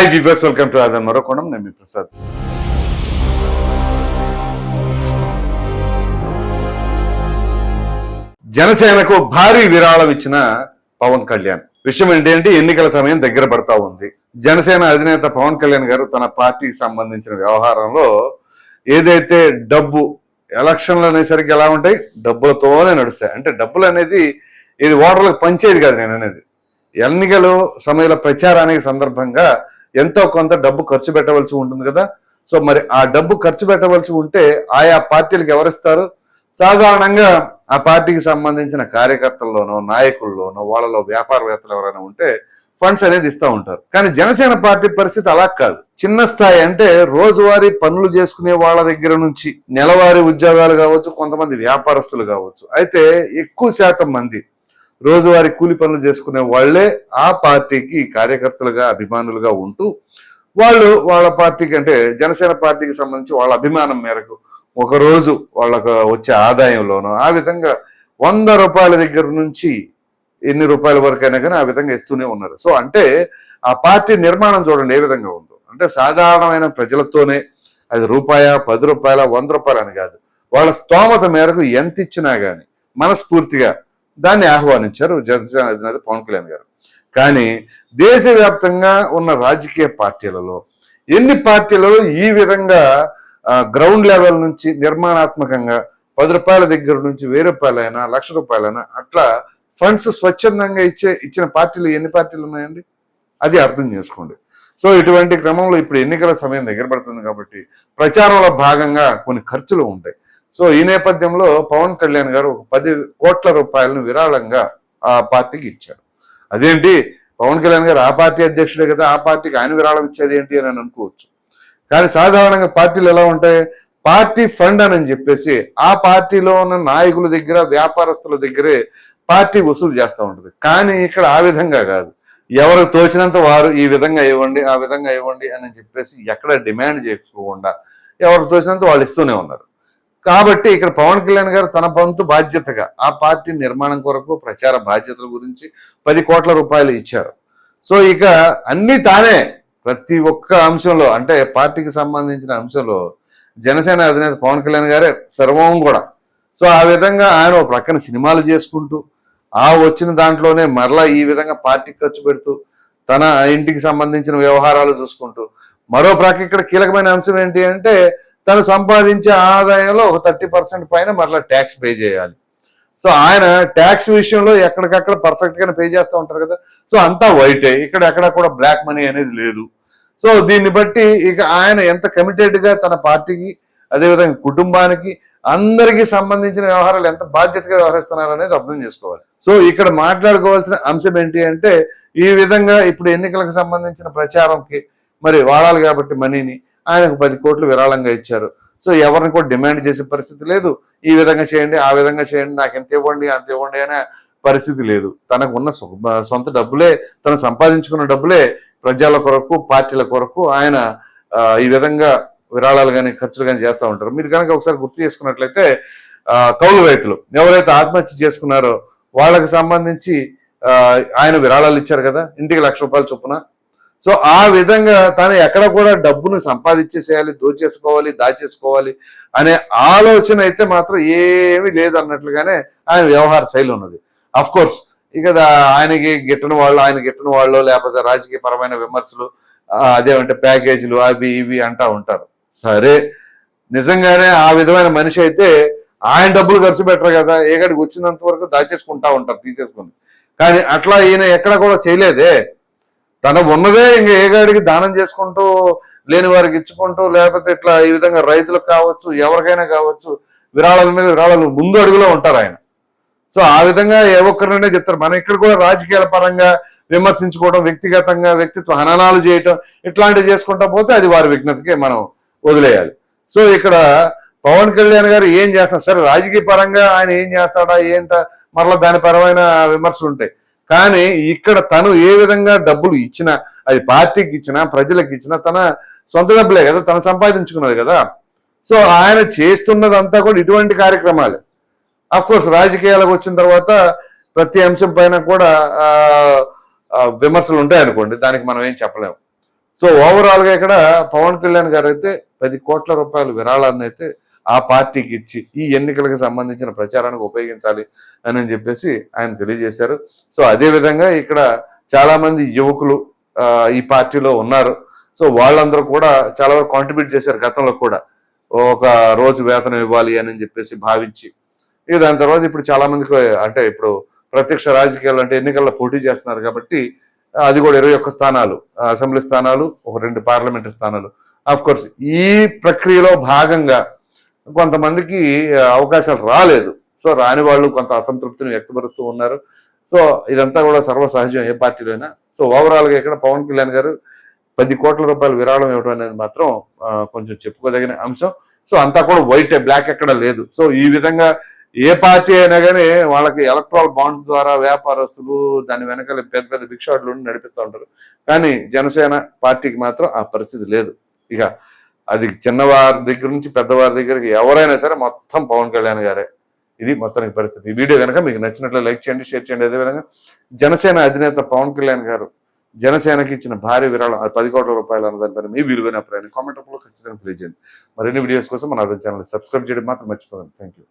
Hi viewers welcome to అదన్ మరొకొండం నేను మీ ప్రసాద్ జనసేనకు భారీ విరాళం ఇచ్చిన పవన్ కళ్యాణ్. విషయం ఏంటంటే ఎన్నికల సమయం దగ్గర పడతా ఉంది. జనసేన అధినేత పవన్ కళ్యాణ్ గారు తన పార్టీకి సంబంధించిన వ్యవహారంలో ఏదైతే డబ్బు ఎలక్షన్లు అనేసరికి ఎలా ఉంటాయి? డబ్బులతోనే నడుస్తాయి. అంటే డబ్బులు అనేది ఇది ఓటర్లకు పంచేది కాదు నేను అనేది. ఎన్నికలు సమయంలో ప్రచారానికి సందర్భంగా ఎంతో కొంత డబ్బు ఖర్చు పెట్టవలసి ఉంటుంది కదా? సో మరి ఆ డబ్బు ఖర్చు పెట్టవలసి ఉంటే ఆయా పార్టీలకు ఎవరిస్తారు? సాధారణంగా ఆ పార్టీకి సంబంధించిన కార్యకర్తల్లోనో నాయకుల్లోనో వాళ్ళలో వ్యాపారవేత్తలు ఎవరైనా ఉంటే ఫండ్స్ అనేది ఇస్తూ ఉంటారు. కానీ జనసేన పార్టీ పరిస్థితి అలా కాదు. చిన్న స్థాయి అంటే రోజువారీ పనులు చేసుకునే వాళ్ళ దగ్గర నుంచి నెలవారీ ఉద్యోగాలు కావచ్చు కొంతమంది వ్యాపారస్తులు కావచ్చు. అయితే ఎక్కువ శాతం మంది రోజువారీ కూలి పనులు చేసుకునే వాళ్ళే ఆ పార్టీకి కార్యకర్తలుగా అభిమానులుగా ఉంటూ వాళ్ళు వాళ్ళ పార్టీకి అంటే జనసేన పార్టీకి సంబంధించి వాళ్ళ అభిమానం మేరకు ఒక రోజు వాళ్ళకు వచ్చే ఆదాయంలోనూ ఆ విధంగా వంద రూపాయల దగ్గర నుంచి ఎన్ని రూపాయల వరకు అయినా కానీ ఆ విధంగా ఇస్తూనే ఉన్నారు. సో అంటే ఆ పార్టీ నిర్మాణం చూడండి ఏ విధంగా ఉందో. అంటే సాధారణమైన ప్రజలతోనే అది రూపాయ పది రూపాయల వంద రూపాయలు అని కాదు. వాళ్ళ స్తోమత మేరకు ఎంత ఇచ్చినా కానీ మనస్ఫూర్తిగా దాన్ని ఆహ్వానించారు జనసేన అధినేత పవన్ కళ్యాణ్ గారు. కానీ దేశవ్యాప్తంగా ఉన్న రాజకీయ పార్టీలలో ఎన్ని పార్టీలలో ఈ విధంగా గ్రౌండ్ లెవెల్ నుంచి నిర్మాణాత్మకంగా పది రూపాయల దగ్గర నుంచి వెయ్యి రూపాయలైనా లక్ష రూపాయలైనా అట్లా ఫండ్స్ స్వచ్ఛందంగా ఇచ్చే ఇచ్చిన పార్టీలు ఎన్ని పార్టీలు ఉన్నాయండి? అది అర్థం చేసుకోండి. సో ఇటువంటి క్రమంలో ఇప్పుడు ఎన్నికల సమయం దగ్గర పడుతుంది కాబట్టి ప్రచారంలో భాగంగా కొన్ని ఖర్చులు ఉంటాయి. సో ఈ నేపథ్యంలో పవన్ కళ్యాణ్ గారు ఒక పది కోట్ల రూపాయలను విరాళంగా ఆ పార్టీకి ఇచ్చారు. అదేంటి? పవన్ కళ్యాణ్ గారు ఆ పార్టీ అధ్యక్షుడే కదా ఆ పార్టీకి ఆయన విరాళం ఇచ్చేది ఏంటి అని అనుకోవచ్చు. కానీ సాధారణంగా పార్టీలు ఎలా ఉంటాయి? పార్టీ ఫండ్ అని చెప్పేసి ఆ పార్టీలో ఉన్న నాయకుల దగ్గర వ్యాపారస్తుల దగ్గరే పార్టీ వసూలు చేస్తూ ఉంటుంది. కానీ ఇక్కడ ఆ విధంగా కాదు. ఎవరు తోచినంత వారు ఈ విధంగా ఇవ్వండి ఆ విధంగా ఇవ్వండి అని చెప్పేసి ఎక్కడ డిమాండ్ చేసుకోకుండా ఎవరు తోచినంత వాళ్ళు ఇస్తూనే ఉన్నారు. కాబట్టి ఇక్కడ పవన్ కళ్యాణ్ గారు తన పంతు బాధ్యతగా ఆ పార్టీ నిర్మాణం కొరకు ప్రచార బాధ్యతల గురించి పది కోట్ల రూపాయలు ఇచ్చారు. సో ఇక అన్ని తానే ప్రతి ఒక్క అంశంలో అంటే పార్టీకి సంబంధించిన అంశంలో జనసేన అధినేత పవన్ కళ్యాణ్ గారే సర్వం కూడా. సో ఆ విధంగా ఆయన ఒక ప్రక్కన సినిమాలు చేసుకుంటూ ఆ వచ్చిన దాంట్లోనే మరలా ఈ విధంగా పార్టీకి ఖర్చు పెడుతూ తన ఇంటికి సంబంధించిన వ్యవహారాలు చూసుకుంటూ మరో ప్రక్క ఇక్కడ కీలకమైన అంశం ఏంటి అంటే తను సంపాదించే ఆదాయంలో ఒక థర్టీ పర్సెంట్ పైన మరలా ట్యాక్స్ పే చేయాలి. సో ఆయన ట్యాక్స్ విషయంలో ఎక్కడికక్కడ పర్ఫెక్ట్ గానే పే చేస్తూ ఉంటారు కదా. సో అంతా వైటే ఇక్కడ ఎక్కడ కూడా బ్లాక్ మనీ అనేది లేదు. సో దీన్ని బట్టి ఇక ఆయన ఎంత కమిటెడ్గా తన పార్టీకి అదేవిధంగా కుటుంబానికి అందరికీ సంబంధించిన వ్యవహారాలు ఎంత బాధ్యతగా వ్యవహరిస్తున్నారు అనేది అర్థం చేసుకోవాలి. సో ఇక్కడ మాట్లాడుకోవాల్సిన అంశం ఏంటి అంటే ఈ విధంగా ఇప్పుడు ఎన్నికలకు సంబంధించిన ప్రచారంకి మరి వాడాలి కాబట్టి మనీని ఆయనకు పది కోట్లు విరాళంగా ఇచ్చారు. సో ఎవరిని కూడా డిమాండ్ చేసే పరిస్థితి లేదు. ఈ విధంగా చేయండి ఆ విధంగా చేయండి నాకు ఎంత ఇవ్వండి అంత ఇవ్వండి అనే పరిస్థితి లేదు. తనకు ఉన్న సొంత డబ్బులే తను సంపాదించుకున్న డబ్బులే ప్రజల కొరకు పార్టీల కొరకు ఆయన ఈ విధంగా విరాళాలు కానీ ఖర్చులు కానీ చేస్తూ ఉంటారు. మీరు కనుక ఒకసారి గుర్తు చేసుకున్నట్లయితే కౌలు రైతులు ఎవరైతే ఆత్మహత్య చేసుకున్నారో వాళ్ళకి సంబంధించి ఆయన విరాళాలు ఇచ్చారు కదా ఇంటికి లక్ష రూపాయలు చొప్పున. సో ఆ విధంగా తను ఎక్కడ కూడా డబ్బును సంపాదించేసేయాలి దోచేసుకోవాలి దాచేసుకోవాలి అనే ఆలోచన అయితే మాత్రం ఏమీ లేదన్నట్లుగానే ఆయన వ్యవహార శైలి ఉన్నది. అఫ్ కోర్స్ ఇక ఆయనకి గిట్టని వాళ్ళు ఆయన గిట్టని వాళ్ళు లేకపోతే రాజకీయ పరమైన విమర్శలు అదేమంటే ప్యాకేజీలు అవి ఇవి అంటా ఉంటారు. సరే నిజంగానే ఆ విధమైన మనిషి అయితే ఆయన డబ్బులు ఖర్చు పెట్టరు కదా ఏగడికి వచ్చినంత వరకు దాచేసుకుంటా ఉంటారు తీసేసుకుని. కానీ అట్లా ఈయన ఎక్కడ కూడా చేయలేదే. తన ఉన్నదే ఇంక గాడికి దానం చేసుకుంటూ లేని వారికి ఇచ్చుకుంటూ లేకపోతే ఇట్లా ఈ విధంగా రైతులకు కావచ్చు ఎవరికైనా కావచ్చు విరాళాల మీద విరాళాలు ముందు అడుగులో ఉంటారు ఆయన. సో ఆ విధంగా ఏ ఒక్కరినే చెప్తారు. మనం ఇక్కడ కూడా రాజకీయాల పరంగా విమర్శించుకోవడం వ్యక్తిగతంగా వ్యక్తిత్వ హననాలు చేయటం ఇట్లాంటివి చేసుకుంటా పోతే అది వారి విఘ్నతకే మనం వదిలేయాలి. సో ఇక్కడ పవన్ కళ్యాణ్ గారు ఏం చేస్తారు? సరే రాజకీయ పరంగా ఆయన ఏం చేస్తాడా ఏంట? మరలా దాని పరమైన విమర్శలు ఉంటాయి కానీ ఇక్కడ తను ఏ విధంగా డబ్బులు ఇచ్చినా అది పార్టీకి ఇచ్చినా ప్రజలకు ఇచ్చినా తన సొంత డబ్బులే కదా తను సంపాదించుకున్నది కదా. సో ఆయన చేస్తున్నదంతా కూడా ఇటువంటి కార్యక్రమాలు. అఫ్ కోర్స్ రాజకీయాలకు వచ్చిన తర్వాత ప్రతి అంశం పైన కూడా విమర్శలు ఉంటాయి అనుకోండి దానికి మనం ఏం చెప్పలేము. సో ఓవరాల్గా ఇక్కడ పవన్ కళ్యాణ్ గారు అయితే పది కోట్ల రూపాయల విరాళాన్ని అయితే ఆ పార్టీకి ఇచ్చి ఈ ఎన్నికలకు సంబంధించిన ప్రచారానికి ఉపయోగించాలి అని చెప్పేసి ఆయన తెలియజేశారు. సో అదే విధంగా ఇక్కడ చాలామంది యువకులు ఈ పార్టీలో ఉన్నారు. సో వాళ్ళందరూ కూడా చాలా వరకు కాంట్రిబ్యూట్ చేశారు గతంలో కూడా. ఒక రోజు వేతనం ఇవ్వాలి అని చెప్పేసి భావించి ఇక దాని తర్వాత ఇప్పుడు చాలామందికి అంటే ఇప్పుడు ప్రత్యక్ష రాజకీయాలు అంటే ఎన్నికల్లో పోటీ చేస్తున్నారు కాబట్టి అది కూడా ఇరవై ఒక్క స్థానాలు అసెంబ్లీ స్థానాలు ఒక రెండు పార్లమెంటు స్థానాలు. ఆఫ్ కోర్స్ ఈ ప్రక్రియలో భాగంగా కొంతమందికి అవకాశాలు రాలేదు. సో రాని వాళ్ళు కొంత అసంతృప్తిని వ్యక్తపరుస్తూ ఉన్నారు. సో ఇదంతా కూడా సర్వసహజం ఏ పార్టీలో అయినా సో ఓవరాల్గా ఇక్కడ పవన్ కళ్యాణ్ గారు పది కోట్ల రూపాయల విరాళం ఇవ్వడం అనేది మాత్రం కొంచెం చెప్పుకోదగిన అంశం. సో అంతా కూడా వైట్ బ్లాక్ ఎక్కడ లేదు. సో ఈ విధంగా ఏ పార్టీ అయినా కానీ వాళ్ళకి ఎలక్ట్రాల్ బాండ్స్ ద్వారా వ్యాపారస్తులు దాని వెనకాల పెద్ద పెద్ద భిక్షాడులు ఉండి నడిపిస్తూ ఉంటారు. కానీ జనసేన పార్టీకి మాత్రం ఆ పరిస్థితి లేదు. ఇక అది చిన్నవారి దగ్గర నుంచి పెద్దవారి దగ్గరికి ఎవరైనా సరే మొత్తం పవన్ కళ్యాణ్ గారే. ఇది మొత్తానికి పరిస్థితి. ఈ వీడియో కనుక మీకు నచ్చినట్లు లైక్ చేయండి షేర్ చేయండి. అదేవిధంగా జనసేన అధినేత పవన్ కళ్యాణ్ గారు జనసేనకి ఇచ్చిన భారీ విరాళం అది పది కోట్ల రూపాయలు అన్నదానిపైన మీ విలువైన అభిప్రాయాన్ని కామెంట్ రూపంలో ఖచ్చితంగా తెలియజేయండి. మరిన్ని వీడియోస్ కోసం మన అదే ఛానల్ సబ్స్క్రైబ్ చేయడం మాత్రం మర్చిపోకండి. Thank you